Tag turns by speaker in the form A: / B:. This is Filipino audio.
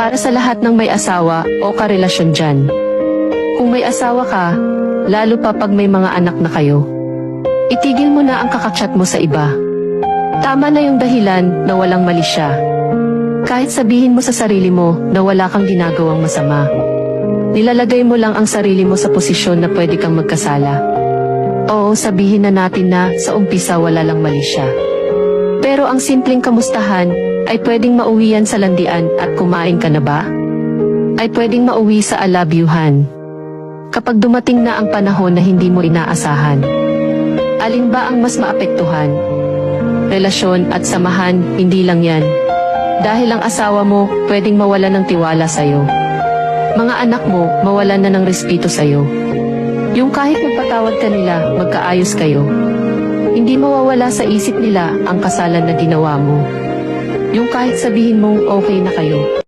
A: Para sa lahat ng may asawa o karelasyon dyan. Kung may asawa ka, lalo pa pag may mga anak na kayo. Itigil mo na ang kakachat mo sa iba. Tama na yung dahilan na walang mali siya. Kahit sabihin mo sa sarili mo na wala kang ginagawang masama. Nilalagay mo lang ang sarili mo sa posisyon na pwede kang magkasala. Oo, sabihin na natin na sa umpisa wala lang mali siya. Pero ang simpleng kamustahan ay pwedeng mauwian sa landian at kumain ka na ba? Ay pwedeng mauwi sa alabyuhan. Kapag dumating na ang panahon na hindi mo inaasahan. Alin ba ang mas maapektuhan? Relasyon at samahan, hindi lang yan. Dahil ang asawa mo pwedeng mawala ng tiwala sa'yo. Mga anak mo mawalan na ng respeto sa'yo. Yung kahit magpatawad ka nila, magkaayos kayo. Hindi mawawala sa isip nila ang kasalan na ginawa mo. Yung kahit sabihin mong okay na kayo,